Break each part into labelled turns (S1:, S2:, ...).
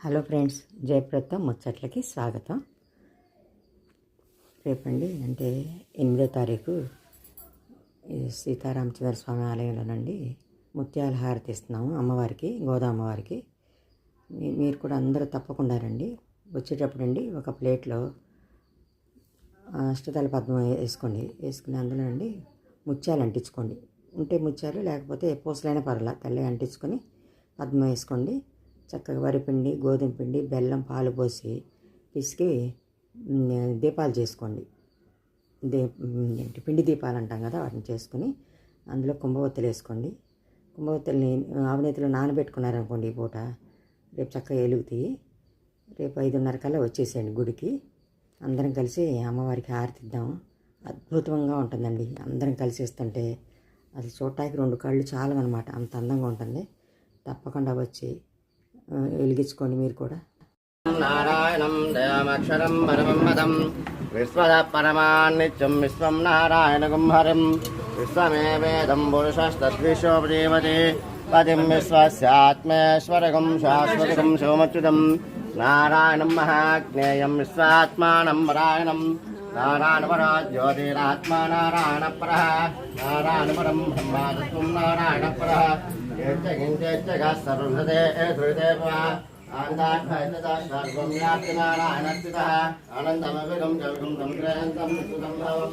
S1: Hello friends Jayaprada ముచ్చట్లకి స్వాగతం. రేపండి అంటే ఎనిమిదో తారీఖు ఈ సీతారామచంద్ర స్వామి ఆలయంలోనండి ముత్యాల హారతి ఇస్తున్నాము అమ్మవారికి గోదా అమ్మవారికి. మీ- మీరు కూడా అందరూ తప్పకుండా రండి వచ్చేటప్పుడు అండి ఒక ప్లేట్లో అష్టతల పద్మం వేసుకోండి. వేసుకుని అందులో అండి ముత్యాలు అంటించుకోండి. ఉంటే ముత్యాలు లేకపోతే పూసలైన పర్లా తల్లి అంటించుకొని పద్మం వేసుకోండి. చక్కగా వరిపిండి గోధుమ పిండి బెల్లం పాలు పోసి పిసికి దీపాలు చేసుకోండి. దీ ఏంటి పిండి దీపాలు అంటాం కదా వాటిని చేసుకొని అందులో కుంభవత్తులు వేసుకోండి. కుంభవత్తుల్ని అవినీతిలో నానబెట్టుకున్నారనుకోండి ఈ పూట రేపు చక్కగా వెలుగుతాయి రేపు ఐదున్నర కల్లా వచ్చేసేయండి గుడికి. అందరం కలిసి అమ్మవారికి హారతిద్దాం అద్భుతంగా ఉంటుందండి. అందరం కలిసి ఇస్తుంటే అది చూడటానికి రెండు కళ్ళు చాలు అనమాట అంత అందంగా ఉంటుంది. తప్పకుండా వచ్చి వెలిగించుకోండి మీరు కూడా.
S2: నారాయణం దయామక్షరం పరమం పదం. విశ్వద పరమాన్నిత్యం విశ్వం నారాయణగం హరిం విశ్వమేవేదం పురుషస్తద్విశ్వదేవతే పదిం విశ్వస్యాత్మేశ్వరగం శాశ్వతగం సోమచ్యుతం నారాయణం మహాజ్ఞేయం విశ్వాత్మానం నారాయణం నారాయణపరా జ్యోతిరాత్మా నారాయణపర నారాయణపరం బ్రహ్మాతత్వం నారాయణపర సర్వదే హృదేవ సర్వం వ్యాప్తి నారాయణస్థితः అనంతమవిగం జగం సంగ్రహంతం సుతం భవం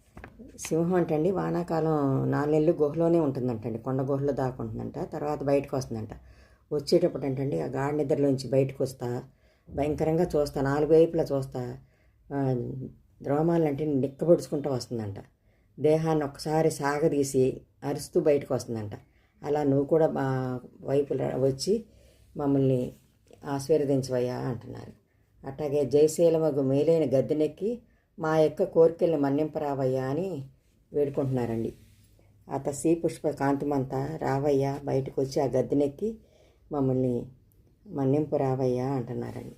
S1: సింహం అంటండి. వానాకాలం నాలుగు గుహలోనే ఉంటుందంటండి. కొండ గుహలో దాక్కుంటుందంట. తర్వాత బయటకు వస్తుందంట వచ్చేటప్పుడు అంటండి ఆ గాఢ నిద్రలోంచి బయటకు వస్తా భయంకరంగా చూస్తా నాలుగు వైపులా చూస్తా ద్రోమాలంటే నిక్కబొడుచుకుంటూ వస్తుందంట. దేహాన్ని ఒక్కసారి సాగదీసి అరుస్తూ బయటకు వస్తుందంట అలా నువ్వు కూడా మా వైపులా వచ్చి మమ్మల్ని ఆశీర్వదించవయ్యా అంటున్నారు. అట్లాగే జయశీలమగు మేలైన గద్దెనెక్కి మా యొక్క కోరికల్ని మన్నింపరావయ్యా అని వేడుకుంటున్నారండి. అత శ్రీ పుష్ప కాంతిమంతా రావయ్యా బయటకు వచ్చి ఆ గద్దెనెక్కి మమ్మల్ని మన్నింపు రావయ్యా అంటున్నారండి.